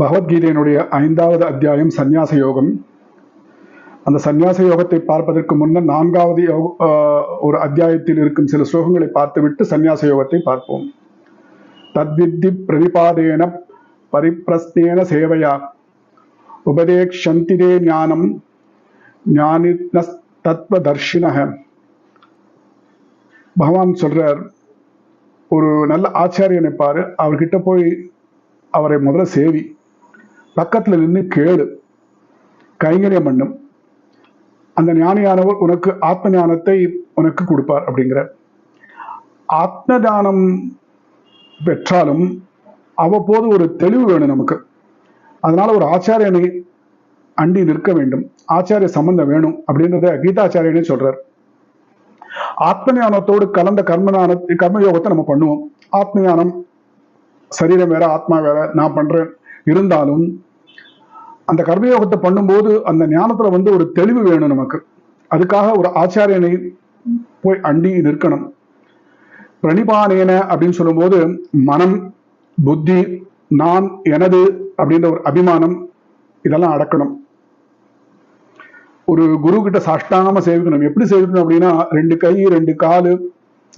பகவத்கீதையினுடைய ஐந்தாவது அத்தியாயம் சந்நியாச யோகம். அந்த சந்நியாச யோகத்தை பார்ப்பதற்கு முன்னர் நான்காவது யோக ஒரு அத்தியாயத்தில் இருக்கும் சில ஸ்லோகங்களை பார்த்துவிட்டு சந்நியாச யோகத்தை பார்ப்போம். தத்வித்தி பிரதிபாதேன பரிப்பிரஸ்தேன சேவையா உபதேக்ஷந்திதே ஞானம் ஞானின தத்வதர்ஷினக பகவான் சொல்றார் ஒரு நல்ல ஆச்சாரியனை பாரு அவர்கிட்ட போய் அவரை முதல்ல சேவி. பக்கத்துல நின்று கேடு கைங்கரியம் பண்ணும் அந்த ஞானியானவர் உனக்கு ஆத்ம ஞானத்தை உனக்கு கொடுப்பார் அப்படிங்கிற. ஆத்ம தானம் பெற்றாலும் அவ்வப்போது ஒரு தெளிவு வேணும் நமக்கு. அதனால ஒரு ஆச்சாரியனை அண்டி நிற்க வேண்டும். ஆச்சாரிய சம்பந்தம் வேணும் அப்படின்றத கீதாச்சாரியனே சொல்றார். ஆத்ம ஞானத்தோடு கலந்த கர்ம ஞான கர்மயோகத்தை நம்ம பண்ணுவோம். ஆத்ம ஞானம் சரீரம் வேற ஆத்மா வேற நான் பண்றேன். இருந்தாலும் அந்த கர்மயோகத்தை பண்ணும்போது அந்த ஞானத்துல வந்து ஒரு தெளிவு வேணும் நமக்கு. அதுக்காக ஒரு ஆச்சாரியனை போய் அண்டி நிற்கணும். பிரணிபானேன அப்படின்னு சொல்லும்போது மனம் புத்தி நான் எனது அப்படின்ற ஒரு அபிமானம் இதெல்லாம் அடக்கணும். ஒரு குரு கிட்ட சாஷ்டாங்கமா சேவிக்கணும். எப்படி சேவிக்கணும் அப்படின்னா ரெண்டு கை ரெண்டு காலு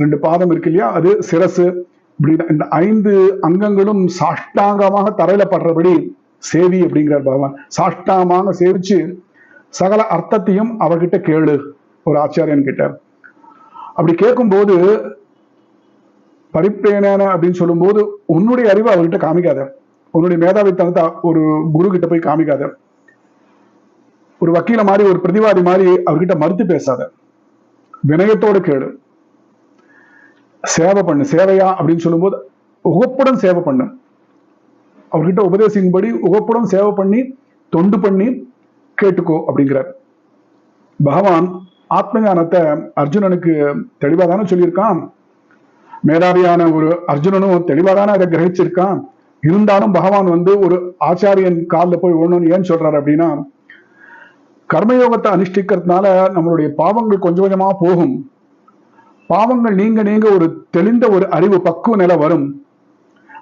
ரெண்டு பாதம் இருக்கு இல்லையா? அது சிரசு. இப்படி இந்த ஐந்து அங்கங்களும் சாஷ்டாங்கமாக தரையில படுறபடி சேவி அப்படிங்கிறார் பகவான். சாஷ்டாமாக சேவிச்சு சகல அர்த்தத்தையும் அவர்கிட்ட கேளு ஒரு ஆச்சாரியன் கிட்ட அப்படி கேட்கும்போது பரிப்பேன அப்படின்னு சொல்லும்போது உன்னுடைய அறிவை அவர்கிட்ட காமிக்காத. உன்னுடைய மேதாவித்தனத்தை ஒரு குரு கிட்ட போய் காமிக்காத. ஒரு வக்கீல மாதிரி ஒரு பிரதிவாதி மாதிரி அவர்கிட்ட மறுத்து பேசாத. வினயத்தோடு கேளு. சேவை பண்ணு. சேவையா அப்படின்னு சொல்லும்போது உகப்புடன் சேவை பண்ணு. அவர்கிட்ட உபதேசிக்கும்படி உகப்புடன் சேவை பண்ணி தொண்டு பண்ணி கேட்டுக்கோ அப்படிங்கிறார். பகவான் ஆத்ம ஞானத்தை அர்ஜுனனுக்கு தெளிவா தானே சொல்லியிருக்கான்? மேதாவியான ஒரு அர்ஜுனனும் தெளிவா தானே அதை கிரகிச்சிருக்கான். இருந்தாலும் பகவான் வந்து ஒரு ஆச்சாரியன் காலில் போய் விழணும்னு ஏன் சொல்றாரு அப்படின்னா கர்மயோகத்தை அனுஷ்டிக்கிறதுனால நம்மளுடைய பாவங்கள் கொஞ்சம் கொஞ்சமா போகும். பாவங்கள் நீங்க நீங்க ஒரு தெளிந்த ஒரு அறிவு பக்குவ நிலை வரும்.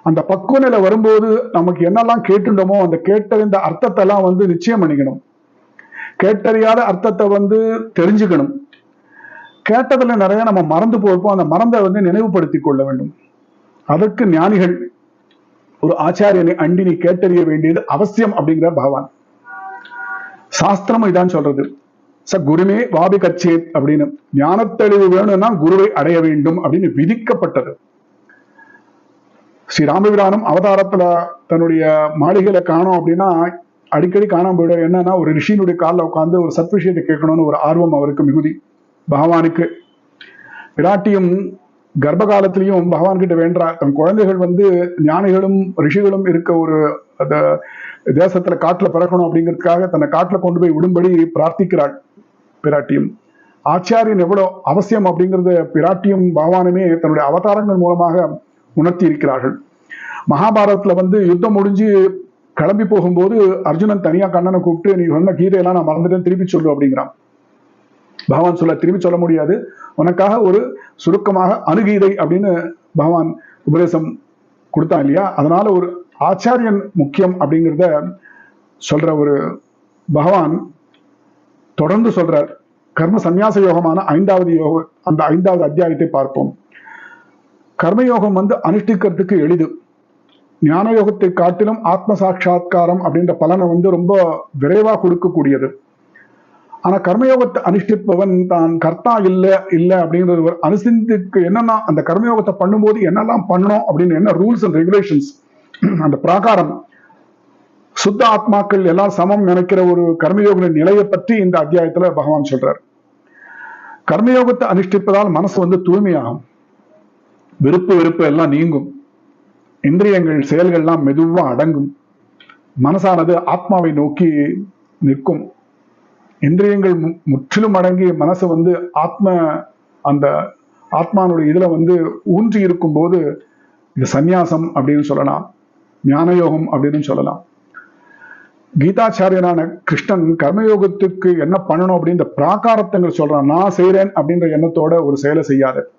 அந்த பக்குவ நிலை வரும்போது நமக்கு என்னெல்லாம் கேட்டுண்டோமோ அந்த கேட்டறிந்த அர்த்தத்தை எல்லாம் வந்து நிச்சயம் பண்ணிக்கணும். கேட்டறியாத அர்த்தத்தை வந்து தெரிஞ்சுக்கணும். கேட்டதுல நிறைய நம்ம மறந்து போயிருப்போம் அந்த மறந்த வந்து நினைவுபடுத்திக் கொள்ள வேண்டும். அதற்கு ஞானிகள் ஒரு ஆச்சாரியனை அண்டி நீ கேட்டறிய வேண்டியது அவசியம் அப்படிங்கிற பகவான். சாஸ்திரம் இதான் சொல்றது. ச குருமே வாபி கச்சேத் அப்படின்னு. ஞானத்தெளிவு வேணும்னா குருவை அடைய வேண்டும் அப்படின்னு விதிக்கப்பட்டது. ஸ்ரீ ராமபிரானும் அவதாரத்துல தன்னுடைய மாளிகையில காணோம் அப்படின்னா அடிக்கடி காணாம போயிடும். என்னன்னா ஒரு ரிஷியினுடைய காலில் உட்காந்து ஒரு சத் விஷயத்தை கேட்கணும்னு ஒரு ஆர்வம் அவருக்கு மிகுதி. பகவானுக்கு. விராட்டியும் கர்ப்ப காலத்திலையும் பகவான் கிட்ட வேண்டா. தன் குழந்தைகள் வந்து ஞானிகளும் ரிஷிகளும் இருக்க ஒரு அந்த தேசத்துல காட்டுல பிறக்கணும் அப்படிங்கிறதுக்காக தன்னை காட்டுல கொண்டு போய் விடும்படி பிரார்த்திக்கிறாள் பிராட்டியும். ஆச்சாரியன் எவ்வளவு அவசியம் அப்படிங்கிறத பிராட்டியும் பகவானுமே தன்னுடைய அவதாரங்கள் மூலமாக உணர்த்தி இருக்கிறார்கள் மகாபாரதத்துல வந்து யுத்தம் முடிஞ்சு கிளம்பி போகும்போது அர்ஜுனன் தனியா கண்ணனை கூப்பிட்டு நீ சொன்ன கீதையெல்லாம் நான் மறந்துட்டேன் திருப்பி சொல்லு அப்படிங்கிறான். பகவான் சொல்ல திரும்பி சொல்ல முடியாது. உனக்காக ஒரு சுருக்கமாக அணுகீதை அப்படின்னு பகவான் உபதேசம் கொடுத்தான் இல்லையா? அதனால ஒரு ஆச்சாரியன் முக்கியம் அப்படிங்கிறத சொல்ற ஒரு பகவான் தொடர்ந்து சொல்றார். கர்ம சந்நியாச யோகமான ஐந்தாவது யோக அந்த ஐந்தாவது அத்தியாயத்தை பார்ப்போம். கர்மயோகம் வந்து அனுஷ்டிக்கிறதுக்கு எளிது. ஞான யோகத்தை காட்டிலும் ஆத்ம சாட்சா்காரம் அப்படின்ற பலனை வந்து ரொம்ப விரைவா கொடுக்கக்கூடியது. ஆனா கர்மயோகத்தை அனுஷ்டிப்பவன் தான் கர்த்தா இல்லை இல்லை அப்படிங்கிறது ஒரு அனுசிந்துக்கு என்னன்னா அந்த கர்மயோகத்தை பண்ணும்போது என்னெல்லாம் பண்ணணும் அப்படின்னு என்ன ரூல்ஸ் அண்ட் ரெகுலேஷன்ஸ் அந்த பிராகாரம். சுத்த ஆத்மாக்கள் எல்லாம் சமம் நினைக்கிற ஒரு கர்மயோகின் நிலையை பற்றி இந்த அத்தியாயத்துல பகவான் சொல்றார். கர்மயோகத்தை அனுஷ்டிப்பதால் மனசு வந்து தூய்மையாகும். விருப்பு வெறுப்பு எல்லாம் நீங்கும். இந்திரியங்கள் செயல்கள்லாம் மெதுவா அடங்கும். மனசானது ஆத்மாவை நோக்கி நிற்கும். இந்திரியங்கள் மு- முற்றிலும் அடங்கி மனசு வந்து ஆத்ம அந்த ஆத்மானுடைய இதுல வந்து ஊன்றி இருக்கும் போது இது சந்நியாசம் அப்படின்னு சொல்லலாம். ஞானயோகம் அப்படின்னு சொல்லலாம். கீதாச்சாரியனான கிருஷ்ணன் கர்மயோகத்துக்கு என்ன பண்ணணும் அப்படின்ற பிராகாரத்தங்கள் சொல்றான். நான் செய்யறேன் அப்படின்ற எண்ணத்தோட ஒரு செயலை செய்யாது.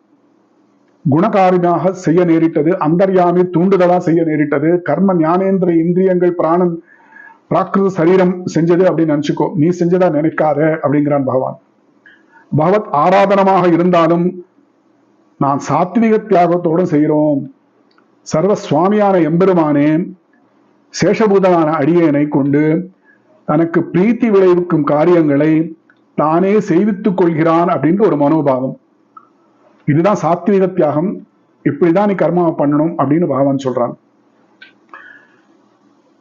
குணகாரியாக செய்ய நேரிட்டது அந்தர்யாமி தூண்டுதலா செய்ய நேரிட்டது கர்ம ஞானேந்திர இந்திரியங்கள் பிராணன் பிராகிருத சரீரம் செஞ்சது அப்படின்னு நினைச்சுக்கோ. நீ செஞ்சதா நினைக்காத அப்படிங்கிறான் பகவான். பகவத் ஆராதனமாக இருந்தாலும் நான் சாத்விக தியாகத்தோடு செய்கிறோம் சர்வ சுவாமியான எம்பெருமானே சேஷபூதனான அடியனை கொண்டு தனக்கு பிரீத்தி விளைவிக்கும் காரியங்களை தானே செய்வித்துக் கொள்கிறான் அப்படின்ற ஒரு மனோபாவம். இதுதான் சாத்விக தியாகம். இப்படிதான் நீ கர்மாவை பண்ணணும் அப்படின்னு பகவான் சொல்றான்.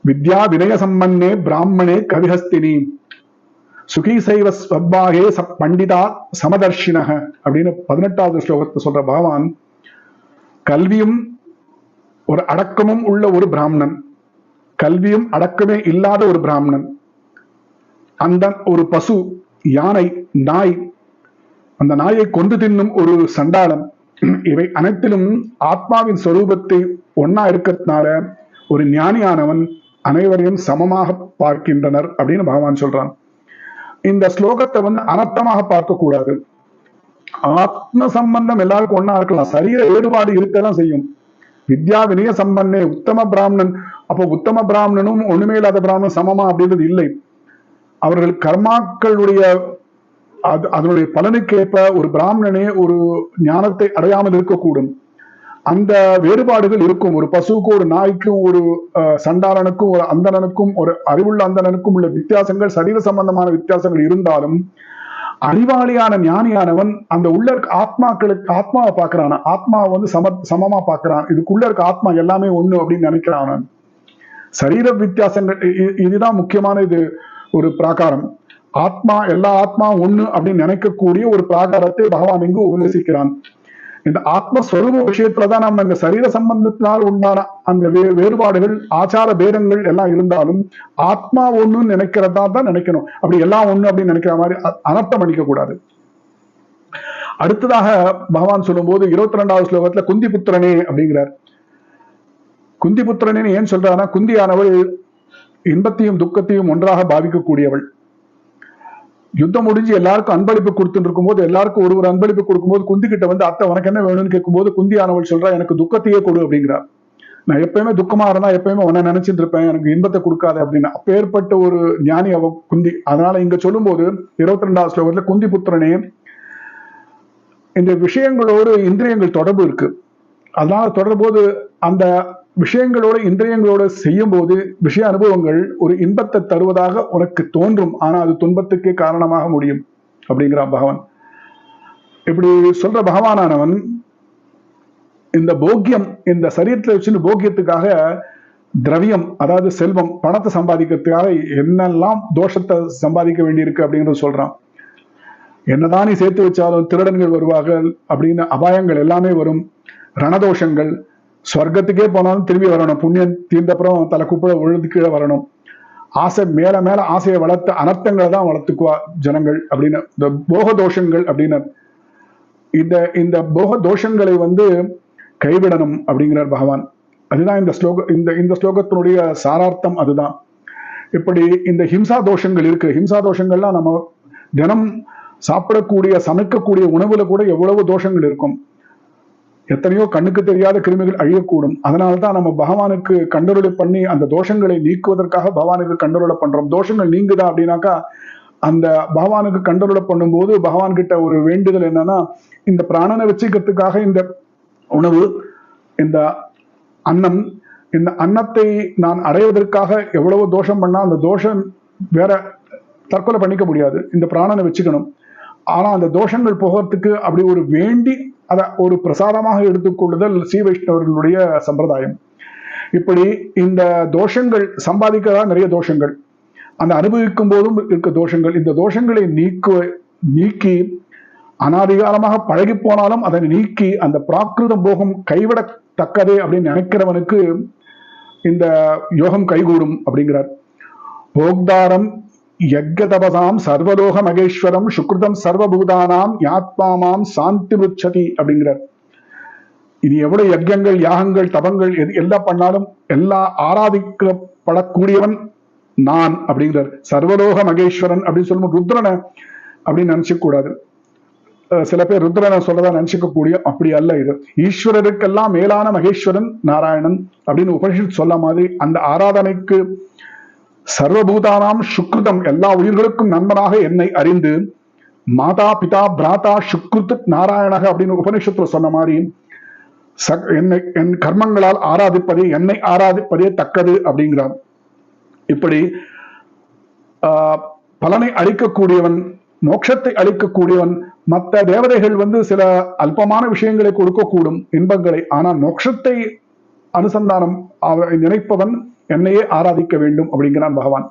வித்யா வினய சம்பன்னே பிராமணே கவிஹஸ்தினி. சுகி சைவ ஸ்வப்பாகே ச பண்டிதா சமதர்ஷினக அப்படின்னு பதினெட்டாவது ஸ்லோகத்தை சொல்ற பகவான் கல்வியும் ஒரு அடக்கமும் உள்ள ஒரு பிராமணன். கல்வியும் அடக்கமே இல்லாத ஒரு பிராமணன். அந்த ஒரு பசு யானை நாய் அந்த நாயை கொண்டு தின்னும் ஒரு சண்டாளம். இவை அனைத்திலும் ஆத்மாவின் சொரூபத்தை ஒன்னா இருக்கிறதுனால ஒரு ஞானியானவன் அனைவரையும் சமமாக பார்க்கின்றனர் அப்படின்னு பகவான் சொல்றான். இந்த ஸ்லோகத்தை வந்து அனர்த்தமாக பார்க்க கூடாது ஆத்ம சம்பந்தம் எல்லாருக்கும் ஒன்னா இருக்கலாம். சரீர வேறுபாடு இருக்கதான் செய்யும். வித்யா வினய சம்பன்னே உத்தம பிராமணன். அப்போ உத்தம பிராமணனும் ஒண்ணுமே இல்லாத பிராமணன் சமமா அப்படின்றது இல்லை. அவர்கள் கர்மாக்களுடைய அது அதனுடைய பலனுக்கேற்ப ஒரு பிராமணனே ஒரு ஞானத்தை அடையாமல் இருக்கக்கூடும். அந்த வேறுபாடுகள் இருக்கும். ஒரு பசுவுக்கும் ஒரு நாய்க்கும் ஒரு அஹ், சண்டாளனுக்கும் ஒரு அந்தணனுக்கும் ஒரு அறிவுள்ள அந்தணனுக்கும் உள்ள வித்தியாசங்கள் சரீர சம்பந்தமான வித்தியாசங்கள் இருந்தாலும் அறிவாளியான ஞானியானவன் அந்த உள்ள இருக்க ஆத்மாக்களுக்கு ஆத்மாவை பார்க்கறான். ஆத்மாவை வந்து சம சமமா பார்க்கறான். இதுக்குள்ள இருக்க ஆத்மா எல்லாமே ஒண்ணு அப்படின்னு நினைக்கிறான் அவன். சரீர வித்தியாசங்கள் இதுதான் முக்கியமான இது ஒரு பிராகாரம். ஆத்மா எல்லா ஆத்மா ஒண்ணு அப்படின்னு நினைக்கக்கூடிய ஒரு பிராகாரத்தை பகவான் இங்கு உபதேசிக்கிறான். இந்த ஆத்மஸ்வரூப விஷயத்துலதான் நம்ம இந்த சரீர சம்பந்தத்தினால் உண்டான அந்த வே- வேறுபாடுகள் ஆச்சார பேதங்கள் எல்லாம் இருந்தாலும் ஆத்மா ஒண்ணுன்னு நினைக்கிறதா தான் நினைக்கணும். அப்படி எல்லாம் ஒண்ணு அப்படின்னு நினைக்கிற மாதிரி அ- அனர்த்தம் பண்ணிக்க கூடாது அடுத்ததாக பகவான் சொல்லும்போது இருபத்தி ரெண்டாவது ஸ்லோகத்துல குந்தி புத்திரனே அப்படிங்கிறார். குந்தி புத்திரனே ஏன் சொல்றாருன்னா குந்தியானவள் இன்பத்தையும் துக்கத்தையும் ஒன்றாக பாவிக்கக்கூடியவள். யுத்தம் முடிஞ்சு எல்லாருக்கும் அன்பளிப்பு கொடுத்துட்டு இருக்கும்போது எல்லாருக்கும் ஒரு ஒரு அன்பளிப்பு கொடுக்கும்போது குந்தி கிட்ட வந்து அத்தை உனக்கு என்ன வேணும்னு கேட்கும்போது குந்தியானவள் சொல்றா எனக்கு துக்கத்தையே கொடு அப்படிங்கிறா நான் எப்பயுமே துக்கமா இருந்தா எப்பயுமே உன்னை நினைச்சிட்டு இருப்பேன் எனக்கு இன்பத்தை கொடுக்காத அப்படின்னு. அப்பேற்பட்ட ஒரு ஞானி அவ குந்தி. அதனால இங்க சொல்லும்போது இருபத்தி ரெண்டாவது ஸ்லோகத்துல குந்தி புத்திரனே இந்த விஷயங்களோடு இந்திரியங்கள் தொடர்பு இருக்கு. அதனால தொடர்போது அந்த விஷயங்களோட இந்திரியங்களோட செய்யும் போது விஷய அனுபவங்கள் ஒரு இன்பத்தை தருவதாக உனக்கு தோன்றும். ஆனா அது துன்பத்துக்கே காரணமாக முடியும் அப்படிங்கிறான் பகவான். இப்படி சொல்ற பகவானானவன் இந்த போக்கியம் இந்த சரீரத்தில் வச்சுட்டு போக்கியத்துக்காக திரவியம் அதாவது செல்வம் பணத்தை சம்பாதிக்கிறதுக்காக என்னெல்லாம் தோஷத்தை சம்பாதிக்க வேண்டியிருக்கு அப்படிங்கிறத சொல்றான். என்னதான் நீ சேர்த்து வச்சாலும் திருடன்கள் வருவார்கள் அப்படின்னு அபாயங்கள் எல்லாமே வரும். ரணதோஷங்கள் சொர்க்கத்துக்கே போனாலும் திரும்பி வரணும். புண்ணியம் தீர்ந்தப்புறம் தலை கூப்பிட விழுந்து கீழே வரணும். ஆசை மேல மேல ஆசையை வளர்த்த அனர்த்தங்களை தான் வளர்த்துக்குவா ஜனங்கள் அப்படின்னு. இந்த போக தோஷங்கள் அப்படின்னு. இந்த இந்த போக தோஷங்களை வந்து கைவிடணும் அப்படிங்கிறார் பகவான். அதுதான் இந்த ஸ்லோக இந்த இந்த ஸ்லோகத்தினுடைய சாரார்த்தம் அதுதான். இப்படி இந்த ஹிம்சா தோஷங்கள் இருக்கு. ஹிம்சா தோஷங்கள்லாம் நம்ம தினம் சாப்பிடக்கூடிய சமைக்கக்கூடிய உணவுல கூட எவ்வளவு தோஷங்கள் இருக்கும். எத்தனையோ கண்ணுக்கு தெரியாத கிருமிகள் அழியக்கூடும். அதனால்தான் நம்ம பகவானுக்கு கண்டருளை பண்ணி அந்த தோஷங்களை நீக்குவதற்காக பகவானுக்கு கண்டருளை பண்றோம். தோஷங்கள் நீங்குதா அப்படின்னாக்கா அந்த பகவானுக்கு கண்டருளை பண்ணும்போது பகவான் கிட்ட ஒரு வேண்டுதல் என்னன்னா இந்த பிராணனை வச்சுக்கிறதுக்காக இந்த உணவு இந்த அன்னம் இந்த அன்னத்தை நான் அடைவதற்காக எவ்வளவு தோஷம் பண்ணா அந்த தோஷம் வேற தற்கொலை பண்ணிக்க முடியாது. இந்த பிராணனை வச்சுக்கணும். ஆனா அந்த தோஷங்கள் போகிறதுக்கு அப்படி ஒரு வேண்டி அதை ஒரு பிரசாதமாக எடுத்துக்கொள்ளுதல் ஸ்ரீ வைஷ்ணவர்களுடைய சம்பிரதாயம். இப்படி இந்த தோஷங்கள் சம்பாதிக்கிறதா? நிறைய தோஷங்கள். அந்த அனுபவிக்கும் போதும் இருக்க தோஷங்கள். இந்த தோஷங்களை நீக்க நீக்கி அனாதிகாரமாக பழகி போனாலும் அதனை நீக்கி அந்த பிராகிருத போகம் கைவிடத்தக்கதே அப்படின்னு நினைக்கிறவனுக்கு இந்த யோகம் கைகூடும் அப்படிங்கிறார். போக்தாரம் யஜ்ய சர்வலோக மகேஸ்வரம் சுக்ருதம் சர்வபூதானாம் யாத்மாமாம் சாந்தி முச்சதி அப்படிங்கிறார். இது எவ்வளவு யஜ்யங்கள் யாகங்கள் தபங்கள் எது எல்லாம் பண்ணாலும் எல்லா ஆராதிக்கப்படக்கூடியவன் நான் அப்படிங்கிறார். சர்வலோக மகேஸ்வரன் அப்படின்னு சொல்லும் ருத்ரனை அப்படின்னு நினைச்சுக்க கூடாது சில பேர் ருத்ரனை சொல்லதான் நினைச்சுக்க கூடிய அப்படி அல்ல இது. ஈஸ்வரருக்கெல்லாம் மேலான மகேஸ்வரன் நாராயணன் அப்படின்னு உபனிஷத் சொல்ல மாதிரி அந்த ஆராதனைக்கு சர்வபூதானாம் சுக்ருதம் எல்லா உயிர்களுக்கும் நண்பனாக என்னை அறிந்து மாதா பிதா பிராதா சுக்ருத் நாராயணக அப்படின்னு உபனிஷத்துல சொன்ன மாதிரி என்னை என் கர்மங்களால் ஆராதிப்பதே என்னை ஆராதிப்பதே தக்கது அப்படிங்கிறார். இப்படி ஆஹ், பலனை அளிக்கக்கூடியவன் மோட்சத்தை அளிக்கக்கூடியவன் மற்ற தேவதைகள் வந்து சில அல்பமான விஷயங்களை கொடுக்கக்கூடும் இன்பங்களை ஆனால் மோட்சத்தை அனுசந்தானம் அவ- நினைப்பவன் என்னையே ஆராதிக்க வேண்டும் அப்படிங்கிறான் பகவான்.